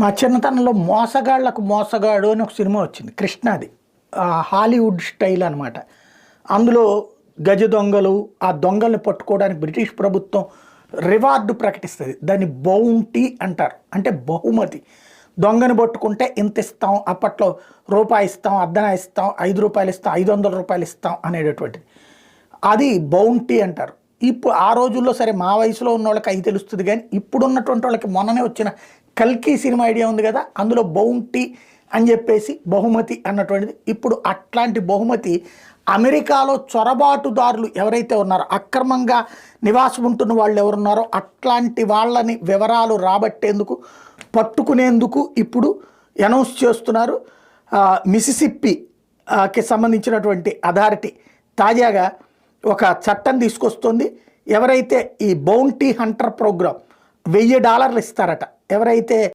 మా చిన్నతనంలో మోసగాళ్ళకు మోసగాడు అని ఒక సినిమా వచ్చింది కృష్ణాది. హాలీవుడ్ స్టైల్ అనమాట అందులో గజ దొంగలు ఆ దొంగల్ని పట్టుకోవడానికి బ్రిటిష్ ప్రభుత్వం రివార్డు ప్రకటిస్తుంది. దాన్ని బౌంటీ అంటారు. అంటే బహుమతి. దొంగని పట్టుకుంటే ఇంత ఇస్తాం అప్పట్లో రూపాయి ఇస్తాం అర్ధన ఇస్తాం ఐదు రూపాయలు ఇస్తాం ఐదు వందల రూపాయలు ఇస్తాం అనేటటువంటిది. అది బౌంటీ అంటారు. ఇప్పుడు ఆ రోజుల్లో సరే మా వయసులో ఉన్న వాళ్ళకి అవి తెలుస్తుంది కానీ ఇప్పుడు ఉన్నటువంటి వాళ్ళకి మొన్ననే వచ్చిన కల్కి సినిమా ఐడియా ఉంది కదా అందులో బౌంటీ అని చెప్పేసి బహుమతి అన్నటువంటిది. ఇప్పుడు అట్లాంటి బహుమతి అమెరికాలో చొరబాటుదారులు ఎవరైతే ఉన్నారో అక్రమంగా నివాసం ఉంటున్న వాళ్ళు ఎవరున్నారో అట్లాంటి వాళ్ళని వివరాలు రాబట్టేందుకు పట్టుకునేందుకు ఇప్పుడు అనౌన్స్ చేస్తున్నారు. మిసిసిప్పికి సంబంధించినటువంటి అథారిటీ తాజాగా ఒక చట్టం తీసుకొస్తుంది. ఎవరైతే ఈ బౌంటీ హంటర్ ప్రోగ్రామ్ వెయ్యి డాలర్లు ఇస్తారట ఎవరైతే